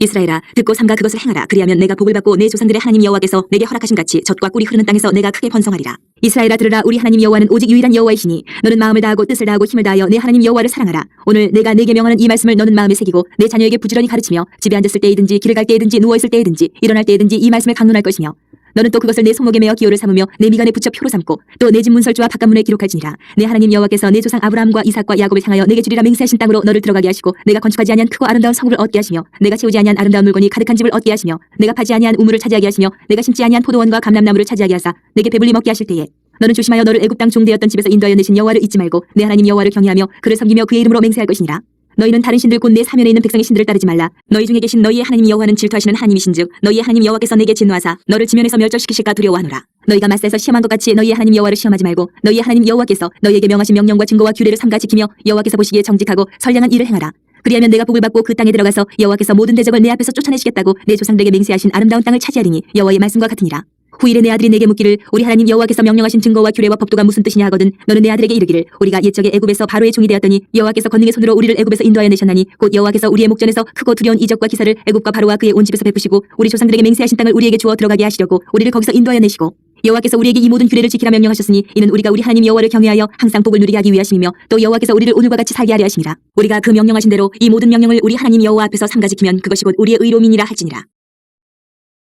이스라엘아 듣고 삼가 그것을 행하라. 그리하면 내가 복을 받고 내 조상들의 하나님 여호와께서 내게 허락하신 같이 젖과 꿀이 흐르는 땅에서 내가 크게 번성하리라. 이스라엘아 들으라. 우리 하나님 여호와는 오직 유일한 여호와이시니 너는 마음을 다하고 뜻을 다하고 힘을 다하여 내 하나님 여호와를 사랑하라. 오늘 내가 내게 명하는 이 말씀을 너는 마음에 새기고 내 자녀에게 부지런히 가르치며 집에 앉았을 때이든지 길을 갈 때이든지 누워 있을 때이든지 일어날 때이든지 이 말씀을 강론할 것이며 너는 또 그것을 내 손목에 메어 기호를 삼으며 내 미간에 붙여 표로 삼고 또 내 집 문설주와 바깥문에 기록할지니라. 내 하나님 여호와께서 내 조상 아브라함과 이삭과 야곱을 향하여 내게 주리라 맹세하신 땅으로 너를 들어가게 하시고 내가 건축하지 아니한 크고 아름다운 성읍을 얻게 하시며 내가 채우지 아니한 아름다운 물건이 가득한 집을 얻게 하시며 내가 파지 아니한 우물을 차지하게 하시며 내가 심지 아니한 포도원과 감람나무를 차지하게 하사 내게 배불리 먹게 하실 때에 너는 조심하여 너를 애굽 땅 종되었던 집에서 인도하여 내신 여호와를 잊지 말고 내 하나님 여호와를 경외하며 그를 섬기며 그의 이름으로 맹세할 것이니라 너희는 다른 신들 곧 내 사면에 있는 백성의 신들을 따르지 말라. 너희 중에 계신 너희의 하나님 여호와는 질투하시는 하나님이신즉 너희의 하나님 여호와께서 내게 진노하사 너를 지면에서 멸절시키실까 두려워하노라. 너희가 맞서서 시험한 것 같이 너희의 하나님 여호와를 시험하지 말고 너희의 하나님 여호와께서 너희에게 명하신 명령과 증거와 규례를 삼가 지키며 여호와께서 보시기에 정직하고 선량한 일을 행하라. 그리하면 내가 복을 받고 그 땅에 들어가서 여호와께서 모든 대적을 내 앞에서 쫓아내시겠다고 내 조상들에게 맹세하신 아름다운 땅을 차지하리니 여호와의 말씀과 같으니라 후일에 내 아들이 내게 묻기를 우리 하나님 여호와께서 명령하신 증거와 규례와 법도가 무슨 뜻이냐 하거든 너는 내 아들에게 이르기를 우리가 옛적에 애굽에서 바로의 종이 되었더니 여호와께서 권능의 손으로 우리를 애굽에서 인도하여 내셨나니 곧 여호와께서 우리의 목전에서 크고 두려운 이적과 기사를 애굽과 바로와 그의 온 집에서 베푸시고 우리 조상들에게 맹세하신 땅을 우리에게 주어 들어가게 하시려고 우리를 거기서 인도하여 내시고 여호와께서 우리에게 이 모든 규례를 지키라 명령하셨으니 이는 우리가 우리 하나님 여호와를 경외하여 항상 복을 누리게 하기 위하심이며 또 여호와께서 우리를 오늘과 같이 살게 하려 하심이라 우리가 그 명령하신 대로 이 모든 명령을 우리 하나님 여호와 앞에서 삼가 지키면 그것이 곧 우리의 의로움이니라 할지니라.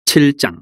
7장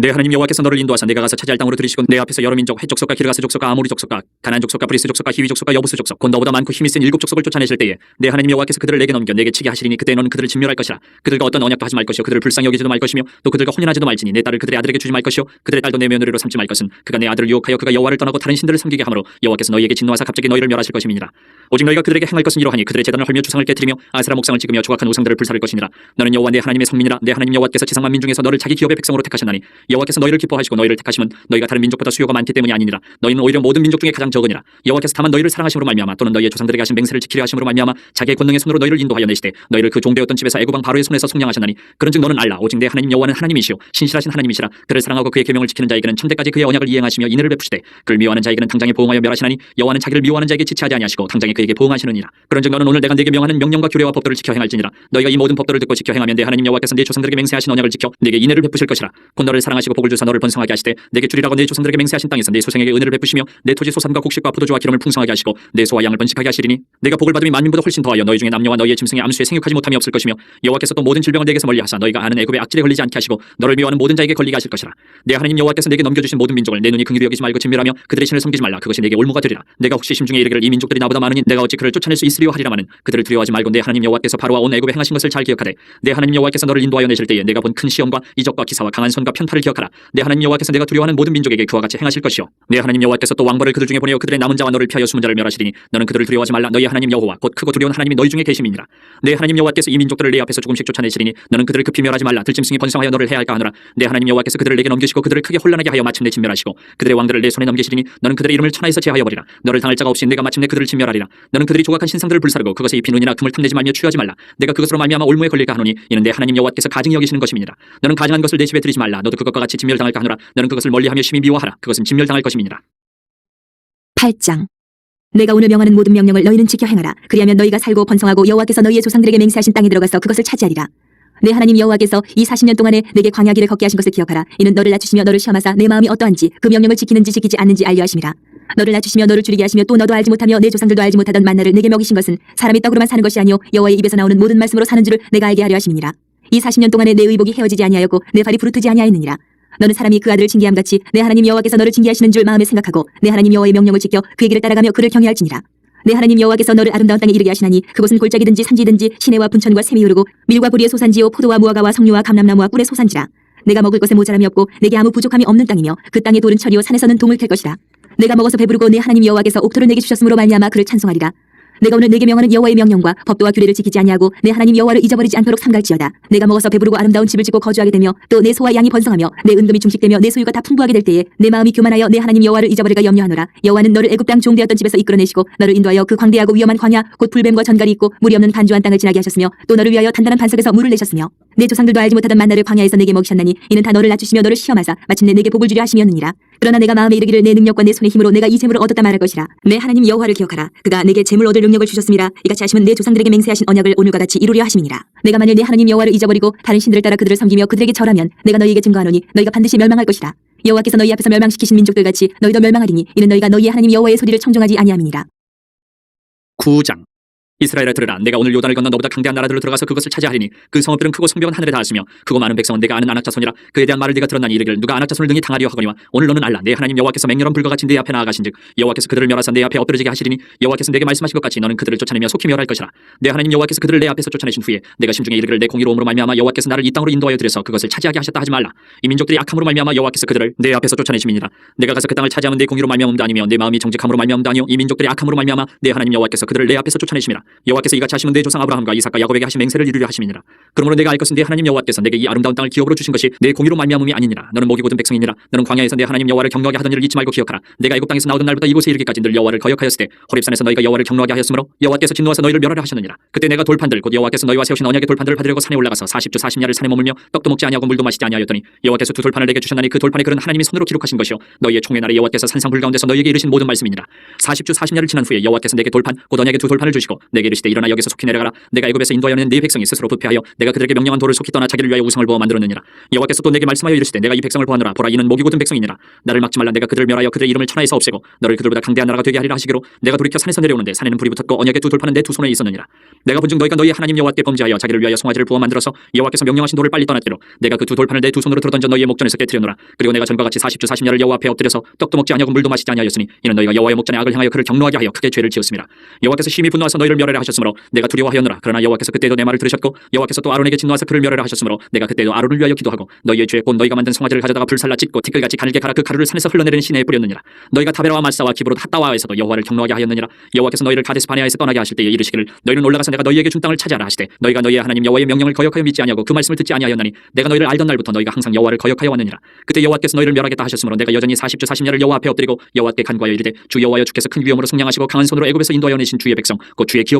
내 하나님 여호와께서 너를 인도하사 내가 가서 차지할 땅으로 들이시고 내 앞에서 여러 민족 헷 족속과 기르가스 족속과 아모리 족속과 가난 족속과 브리스 족속과 히위 족속과 여부스 족속 곧 너보다 많고 힘이 센 일곱 족속을 쫓아내실 때에 내 하나님 여호와께서 그들을 내게 넘겨 내게 치게 하시리니 그때 너는 그들을 진멸할 것이라. 그들과 어떤 언약도 하지 말 것이요. 그들을 불쌍히 여기지도 말 것이며 또 그들과 혼인하지도 말지니 내 딸을 그들의 아들에게 주지 말 것이요. 그들의 딸도 내 며느리로 삼지 말 것은 그가 내 아들을 유혹하여 그가 여호와를 떠나고 다른 신들을 섬기게 하므로 여호와께서 너희에게 진노하사 갑자기 너희를 멸하실 것임이니라. 오직 너희가 그들에게 행할 것은 이러하니 그들의 재단을 헐며 주상을 깨뜨리며 아세라 목상을 찍으며 조각한 우상들을 불사를 것이니라. 너는 여호와 내 하나님의 성민이라. 내 하나님 여호와께서 지상 만 민 중에서 너를 자기 기업의 백성으로 택하셨나니 여호와께서 너희를 기뻐하시고 너희를 택하심은 너희가 다른 민족보다 수요가 많기 때문이 아니니라. 너희는 오히려 모든 민족 중에 가장 적으니라. 여호와께서 다만 너희를 사랑하심으로 말미암아 또는 너희의 조상들에게 하신 맹세를 지키려 하심으로 말미암아 자기의 권능의 손으로 너희를 인도하여 내시되 너희를 그 종되었던 집에서 애굽왕 바로의 손에서 속량하셨나니 그런즉 너는 알라. 오직 내 하나님 여호와는 하나님이시요 신실하신 하나님이시라. 그를 사랑하고 그의 계명을 지키는 자에게는 천대까지 그의 언약을 이행하시며 인을 베푸시되 그를 미워하는 자에게는 당장에 보응하여 멸하시나니 여호와는 자기를 미워하는 자에게 지체하지 아니하시고 당장에 그에게 보응하시느니라. 그런즉 너는 오늘 내가 네게 명하는 명령과 규례와 법도를 지켜 행할지니라. 너희가 이 모든 법도를 듣고 지켜 행하면 내 하나님 여호와께서 네 조상들에게 맹세하신 언약을 지켜 네게 인애를 베푸실 것이라. 곧 너를 사랑하 시고 복을 주사 너를 번성하게 하시되 내게 주리라고 네 조상들에게 맹세하신 땅에서 네 소생에게 은혜를 베푸시며 내 토지 소산과 곡식과 포도주와 기름을 풍성하게 하시고 내 소와 양을 번식하게 하시리니 내가 복을 받음이 만민보다 훨씬 더하여 너희 중에 남녀와 너희의 짐승의 암수에 생육하지 못함이 없을 것이며 여호와께서 또 모든 질병을 내게서 멀리하사 너희가 아는 애굽의 악질에 걸리지 않게 하시고 너를 미워하는 모든 자에게 걸리게 하실 것이라. 내 하나님 여호와께서 내게 넘겨주신 모든 민족을 내 눈이 긍휼히 여기지 말고 진멸하며 그들의 신을 섬기지 말라. 그것이 내게 올무가 되리라. 내가 혹시 심중에 이르기를 이 민족들이 나보다 많으니 내가 어찌 그를 쫓아낼 수 있으리요 하리라마는 그들을 두려워하지 말고 내 하나님 여호와께서 바로와 온 애굽에 행하신 것을 잘 기억하되 내 하나님 여호와께서 너를 인도하여 내실 때에 내가 본 큰 시험과 이적과 기사와 강한 손과 편파를 기억하라. 내 하나님 여호와께서 내가 두려워하는 모든 민족에게 그와 같이 행하실 것이요. 내 하나님 여호와께서 또 왕벌을 그들 중에 보내어 그들의 남은 자와 너를 피하여 숨은 자를 멸하시리니 너는 그들을 두려워하지 말라. 너희 하나님 여호와 곧 크고 두려운 하나님이 너희 중에 계심이니라. 내 하나님 여호와께서 이 민족들을 내 앞에서 조금씩 쫓아내시리니 너는 그들을 급히 멸하지 말라. 들짐승이 번성하여 너를 해할까 하노라. 내 하나님 여호와께서 그들을 내게 넘기시고 그들을 크게 혼란하게 하여 마침내 진멸하시고 그들의 왕들을 내 손에 넘기시리니 너는 그들의 이름을 천하에서 제하여 버리라. 너를 당할 자가 없이 내가 마침내 그들을 진멸하리라. 너는 그들이 조각한 신상들을 불사르고 그것에 입힌 운이나 금을 탐내지 말며 취하지 말라. 내가 그것으로 말미암아 올무에 걸릴까 하노니 이는 내 하나님 여호와께서 가증히 여기시는 것임이니라. 너는 가증한 것을 내 집에 들이지 말라. 너도 그것 과 같이 진멸당할까 하노라 너는 그것을 멀리하며 심히 미워하라. 그것은 진멸당할 것임이니라. 8장. 내가 오늘 명하는 모든 명령을 너희는 지켜 행하라. 그리하면 너희가 살고 번성하고 여호와께서 너희의 조상들에게 맹세하신 땅에 들어가서 그것을 차지하리라. 내 하나님 여호와께서 이 40년 동안에 내게 광야 길을 걷게 하신 것을 기억하라. 이는 너를 낮추시며 너를 시험하사 내 마음이 어떠한지 그 명령을 지키는지 지키지 않는지 알려 하심이라. 너를 낮추시며 너를 줄이게 하시며 또 너도 알지 못하며 내 조상들도 알지 못하던 만나를 내게 먹이신 것은 사람이 떡으로만 사는 것이 아니요 여호와의 입에서 나오는 모든 말씀으로 사는 줄을 내가 알게 하려 하심이니라 이 40년 동안에 내 의복이 헤어지지 아니하였고 내 발이 부르트지 아니하였느니라. 너는 사람이 그 아들을 징계함 같이 내 하나님 여호와께서 너를 징계하시는 줄 마음에 생각하고 내 하나님 여호와의 명령을 지켜 그의 길을 따라가며 그를 경외할지니라. 내 하나님 여호와께서 너를 아름다운 땅에 이르게 하시나니 그곳은 골짜기든지 산지든지 시내와 분천과 샘이 흐르고 밀과 보리의 소산지요 포도와 무화과와 석류와 감람나무와 꿀의 소산지라. 내가 먹을 것에 모자람이 없고 내게 아무 부족함이 없는 땅이며 그 땅의 돌은 철이요 산에서는 동을 캘 것이다 내가 먹어서 배부르고 내 하나님 여호와께서 옥토를 내게 주셨으므로 말미암아 그를 찬송하리라 내가 오늘 내게 명하는 여호와의 명령과 법도와 규례를 지키지 아니하고 내 하나님 여호와를 잊어버리지 않도록 삼갈지어다. 내가 먹어서 배부르고 아름다운 집을 짓고 거주하게 되며 또 내 소와 양이 번성하며 내 은금이 중식되며 내 소유가 다 풍부하게 될 때에 내 마음이 교만하여 내 하나님 여호와를 잊어버릴까 염려하노라. 여호와는 너를 애굽 땅 종되었던 집에서 이끌어내시고 너를 인도하여 그 광대하고 위험한 광야 곧 불뱀과 전갈이 있고 물이 없는 간주한 땅을 지나게 하셨으며 또 너를 위하여 단단한 반석에서 물을 내셨으며 내 조상들도 알지 못하던 만나를 광야에서 내게 먹이셨나니 이는 다 너를 낮추시며 너를 시험하사 마침내 내게 복을 주려 하심이었느니라. 그러나 내가 마음에 이르기를 내 능력과 내 손의 힘으로 내가 이 재물을 얻었다 말할 것이라. 내 하나님 여호와를 기억하라. 그가 내게 재물 얻을 능력을 주셨음이라 이같이 하시면 내 조상들에게 맹세하신 언약을 오늘과 같이 이루려 하심이니라. 내가 만일 내 하나님 여호와를 잊어버리고 다른 신들을 따라 그들을 섬기며 그들에게 절하면 내가 너희에게 증거하노니 너희가 반드시 멸망할 것이라. 여호와께서 너희 앞에서 멸망시키신 민족들 같이 너희도 멸망하리니 이는 너희가 너희의 하나님 여호와의 소리를 청종하지 아니함이니라. 9장 이스라엘아 들으라. 내가 오늘 요단을 건너 너보다 강대한 나라들로 들어가서 그것을 차지하리니 그 성읍들은 크고 성벽은 하늘에 닿았으며 크고 많은 백성은 내가 아는 안악 자손이라 그에 대한 말을 네가 들었나니 이르기를 누가 안악 자손을 등이 당하리요 하거니와 오늘 너는 알라. 내 하나님 여호와께서 맹렬한 불과 같이 내 앞에 나아가신즉 여호와께서 그들을 멸하사 내 앞에 엎드러지게 하시리니 여호와께서 내게 말씀하신 것 같이 너는 그들을 쫓아내며 속히 멸할 것이라. 내 하나님 여호와께서 그들을 내 앞에서 쫓아내신 후에 내가 심중에 이르기를 내 공의로움으로 말미암아 여호와께서 나를 이 땅으로 인도하여 들여서 그것을 차지하게 하셨다 하지 말라. 이 민족들이 악함으로 말미암아 여호와께서 그들을 내 앞에서 쫓아내심이니라. 내가 가서 그 땅을 차지하면 내 공의로 말미암음도 아니며 내 마음이 정직함으로 말미암음도 아니요 이 민족들이 악함으로 말미암아 내 하나님 여호와께서 그들을 내 앞에서 쫓아내심이라 여호와께서 이같이 하시면 내 조상 아브라함과 이삭과 야곱에게 하신 맹세를 이루려 하심이니라. 그러므로 내가 알내 하나님 여호와께서 내게 이 아름다운 땅을 기업으로 주신 것이 내 공의로 말미암음이 아니니라. 너는 목이 곧은 백성이니라. 너는 광야에서 내 하나님 여호와를 경노하게 하던 일을 잊지 말고 기억하라. 내가 애굽 땅에서 나오던 날부터 이곳에 이르기까지 늘 여호와를 거역하였을 때 호렙산에서 너희가 여호와를 경노하게 하였으므로 여호와께서 진노하사 너희를 멸하려 하셨느니라. 그때 내가 돌판들 곧 여호와께서 너희와 세우신 언약의 돌판들을 받으려고 산에 올라가서 40주 40야를 산에 머물며 떡도 먹지 아니하고 물도 마시지 아니하였더니 여호와께서 두 돌판을 내게 주셨나니 그 돌판에 글은 하나님이 손으로 기록하신 것이요 너희의 총의 날에 여호와께서 산상 불 가운데서 너희에게 이르신 모든 말씀이니라. 40주 40야를 지난 후에 여호와께서 내게 돌판 곧 언약의 두 돌판을 주시고 내게 이르시되 일어나 여기서 속히 내려가라. 내가 애굽에서 인도하여 낸네 백성이 스스로 부패하여 내가 그들에게 명령한 돌을 속히 떠나 자기를 위하여 우상을 부어 만들었느니라. 여호와께서 또 내게 말씀하여 이르시되 내가 이 백성을 보아노라. 보라 이는 목이 곧은 백성이니라. 나를 막지 말라. 내가 그들을 멸하여 그들의 이름을 천하에서 없애고 너를 그들보다 강대한 나라가 되게 하리라 하시기로 내가 돌이켜 산에서 내려오는데 산에는 불이 붙었고 언약의 두 돌판은 내두 손에 있었느니라. 내가 본즉 너희가 너희 하나님 여호와께 범죄하여 자기를 위하여 송아지를 부어 만들어서 여호와께서 명령하신 돌을 빨리 떠났기로 내가 그 두 돌판을 내 두 손으로 들어던져 너희의 목전에서 깨뜨려노라. 그리고 내가 전과 같이 40주 40년을 여호와 앞에 엎드려서 떡도 먹지 아니하고 물도 마시지 아니하였으니 이는 너희가 여호와의 목전에 악을 향하여 그를 경노하게 하여 크게 죄를 지었습니다. 여호와께서 심히 분노하사 너희를 멸하 려 하셨으므로 내가 두려워하였노라. 그러나 여호와께서 그때도 내 말을 들으셨고 여호와께서 또 아론에게 진노하사 그를 멸하려 하셨으므로 내가 그때도 아론을 위하여 기도하고 너희의 죄 곧 너희가 만든 송아지를 가져다가 불살라 찢고 티끌같이 가늘게 갈아 그 가루를 산에서 흘러내리는 시내에 뿌렸느니라. 너희가 타베라와 말사와 기브로 핫다와에서도 여호와를 경노하게 하였느니라. 여호와께서 너희를 가데스 바네아에서 떠나게 하실 때에 이르시기를 너희는 올라가서 내가 너희에게 준 땅을 차지하라 하시되 너희가 너희의 하나님 여호와의 명령을 거역하여 믿지 아니하고 그 말씀을 듣지 아니하였나니 내가 너희를 알던 날부터 너희가 항상 여호와를 거역하여 왔느니라. 그때 여호와께서 너희를 멸하겠다 하셨으므로 내가 여전히 40주 40년을 여호와 앞에 엎드리고 여호와께 간구하여 이르되 주 여호와여 주께서 큰 위엄으로 승량하시고 강한 손으로 애굽에서 인도하여 내신 주의 백성 곧 주의 기업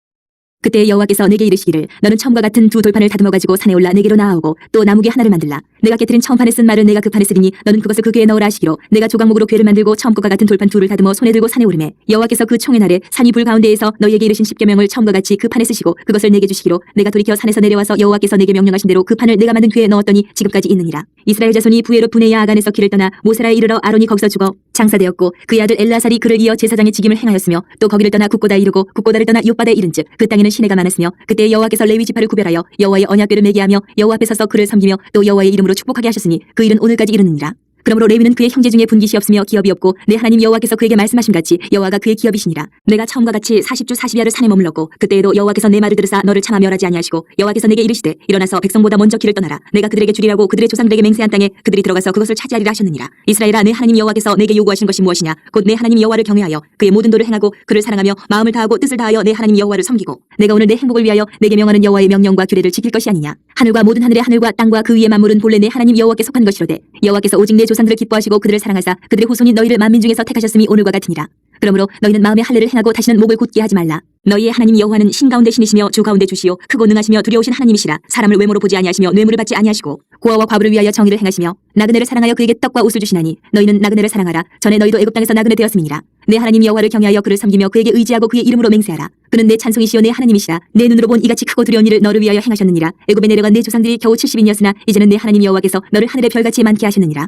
그때 여호와께서 내게 이르시기를 너는 처음과 같은 두 돌판을 다듬어 가지고 산에 올라 내게로 나아오고 또 나무개 하나를 만들라. 내가 깨뜨린 처음 판에 쓴 말을 내가 그 판에 쓰리니 너는 그것을 그 괴에 넣으라 하시기로. 내가 조각목으로 괴를 만들고 처음 것과 같은 돌판 둘을 다듬어 손에 들고 산에 오르매. 여호와께서 그 총의 날에 산이 불 가운데에서 너희에게 이르신 십계명을 처음과 같이 그 판에 쓰시고 그것을 내게 주시기로. 내가 돌이켜 산에서 내려와서 여호와께서 내게 명령하신 대로 그 판을 내가 만든 괴에 넣었더니 지금까지 있느니라. 이스라엘 자손이 부에로 분해야 아간에서 길을 떠나 모세라에 이르러 아론이 거기서 죽어 장사되었고 그의 아들 엘라살이 그를 이어 제사장의 직임을 행하였으며 또 거기를 떠나 국고다 이르고 국고다를 떠나 욥바다에 이른즉 그 땅에는 시내가 많았으며 그때 여호와께서 레위 지파를 구별하여 여호와의 언약궤를 매게 하며 여호와 앞에 서서 그를 섬기며 또 여호와의 이름으로 축복하게 하셨으니 그 일은 오늘까지 이르느니라 그러므로 레위는 그의 형제 중에 분깃이 없으며 기업이 없고 내 하나님 여호와께서 그에게 말씀하신 같이 여호와가 그의 기업이시니라. 내가 처음과 같이 40주 40야를 산에 머물렀고 그때에도 여호와께서 내 말을 들으사 너를 참아 멸하지 아니하시고 여호와께서 내게 이르시되 일어나서 백성보다 먼저 길을 떠나라. 내가 그들에게 주리라고 그들의 조상들에게 맹세한 땅에 그들이 들어가서 그것을 차지하리라 하셨느니라. 이스라엘아 내 하나님 여호와께서 내게 요구하신 것이 무엇이냐? 곧 내 하나님 여호와를 경외하여 그의 모든 도를 행하고 그를 사랑하며 마음을 다하고 뜻을 다하여 내 하나님 여호와를 섬기고 내가 오늘 내 행복을 위하여 내게 명하는 여호와의 명령과 규례를 지킬 것이 아니냐? 하늘과 모든 하늘의 하늘과 땅과 그 위의 만물은 본래 내 하나님 여호와께 속한 것이로되 여호와께서 오직 내 조상들을 기뻐하시고 그들을 사랑하사 그들의 후손인 너희를 만민 중에서 택하셨음이 오늘과 같으니라 그러므로 너희는 마음의 할례를 행하고 다시는 목을 굳게 하지 말라. 너희의 하나님 여호와는 신 가운데 신이시며 주 가운데 주시요 크고 능하시며 두려우신 하나님이시라. 사람을 외모로 보지 아니하시며 뇌물을 받지 아니하시고 고아와 과부를 위하여 정의를 행하시며 나그네를 사랑하여 그에게 떡과 옷을 주시나니 너희는 나그네를 사랑하라. 전에 너희도 애굽 땅에서 나그네 되었음이니라. 내 하나님 여호와를 경외하여 그를 섬기며 그에게 의지하고 그의 이름으로 맹세하라. 그는 내 찬송이시요 내 하나님이시라. 내 눈으로 본 이같이 크고 두려운 일을 너를 위하여 행하셨느니라. 애굽에 내려간 내 조상들이 겨우 70인이었으나 이제는 내 하나님 여호와께서 너를 하늘의 별같이 많게 하셨느니라